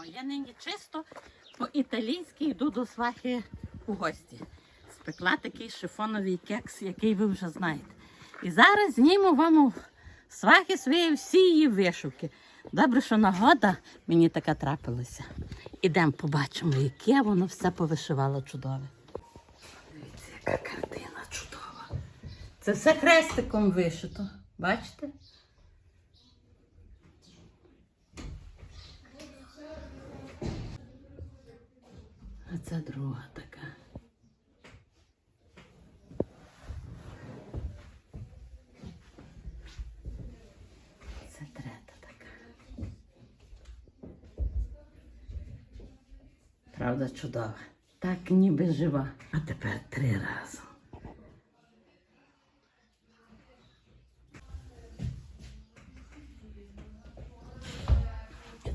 О, я нині чисто по-італійськи йду до свахи у гості. Спекла такий шифоновий кекс, який ви вже знаєте. І зараз зніму вам у свахи свої всі її вишивки. Добре, що нагода мені така трапилася. Ідемо побачимо, яке воно все повишивало чудове. Дивіться, яка картина чудова. Це все хрестиком вишито. Бачите? Це друга така. Це третя така. Правда, чудова. Так ніби жива. А тепер три рази.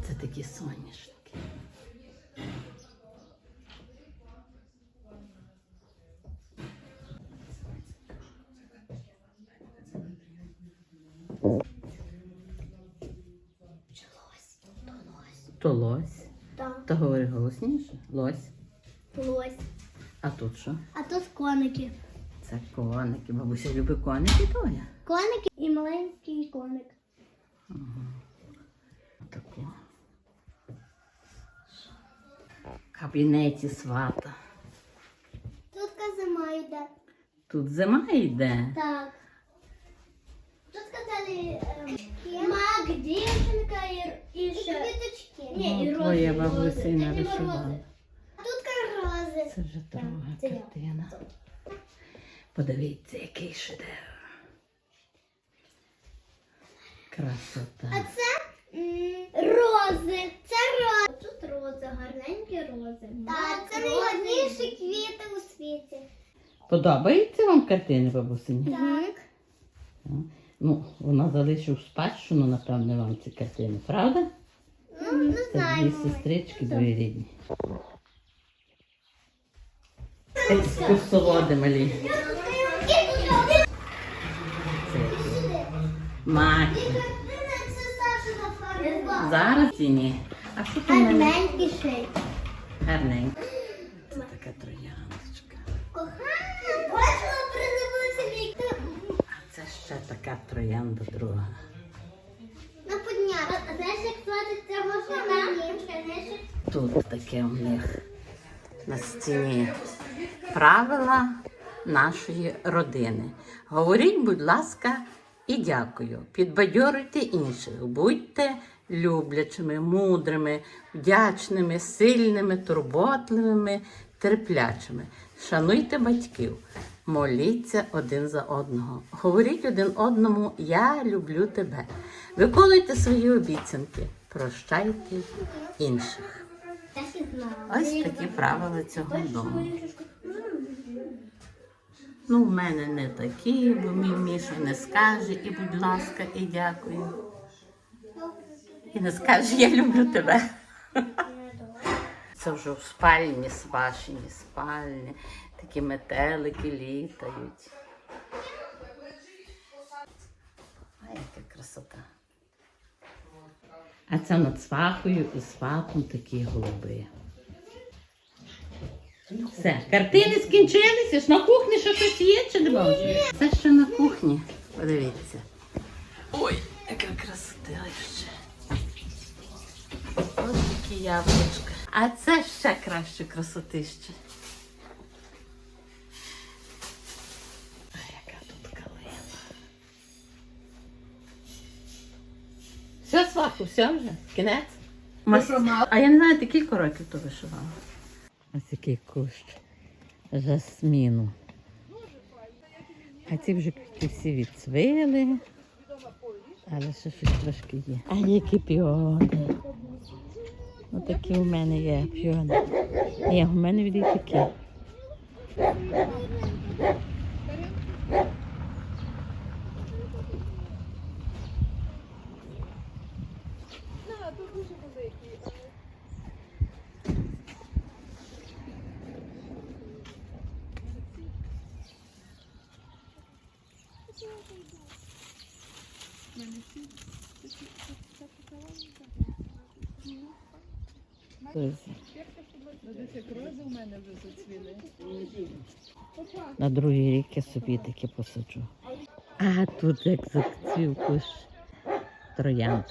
Це такі соняшники. То лось. Так, То говори голосніше. Лось. лось. А тут що? А тут коники. Це коники. Бабуся любить коники твоя. Коники і маленький коник. В кабінеті свата. Тут зима йде. Тут зима йде. Так. Тут сказали ем, мак, дівчинка і, і ще... Квіточки. Ні, Ну, твоя і бабуся і Це ніби нарисувала. рози. А тут рози. Це вже друга це я. картина. Подивіться, який шедевр. Красота. А це рози. Це рози. Тут рози, гарненькі рози. Так, це найгарніші квіти у світі. Подобаються вам картини, бабусині? Так. Ну, вона залишив спадщину, напевне, вам ці картини, правда? Ну, не Це дві знаю. сестрички двоюрідні. Екскурсоводи малі. Це які? Зараз ці ні. А що тут у мене? Гарненько. Це така трояндочка. Це ще така троянда друга. на подняк. А знаєш, як звати цього кота? Знаєш, як Тут таке у них на стіні правила нашої родини. Говоріть, будь ласка, і дякую. Підбадьорюйте інших. Будьте люблячими, мудрими, вдячними, сильними, турботливими, терплячими. Шануйте батьків. Моліться один за одного. Говоріть один одному Я люблю тебе. Виконуйте свої обіцянки. Прощайте інших. Ось такі правила цього дому. Ну, в мене не такі, бо мій Міша не скаже і будь ласка, і дякую. І не скаже, я люблю тебе. Це вже в спальні свашені спальні. Такі метелики літають. А яка красота. А це над свахою і сватом такі голуби. Все, картини скінчилися. Ж на кухні ще щось є чи не бачиш? Це ще на кухні. Подивіться. Ой, яка красота ще. Ось такі яблучка. А це ще краще красотище. Все, все вже? Кінець? А я не знаю, ти кілька років то вишивала. Ось який кущ жасміну. А ці вже квіти всі відцвили. Але ще щось трошки є. А які піони. Отакі у мене є піони. Ні, у мене від такі. На другий рік я собі таки посаджу. А тут як зацвів куш троянд.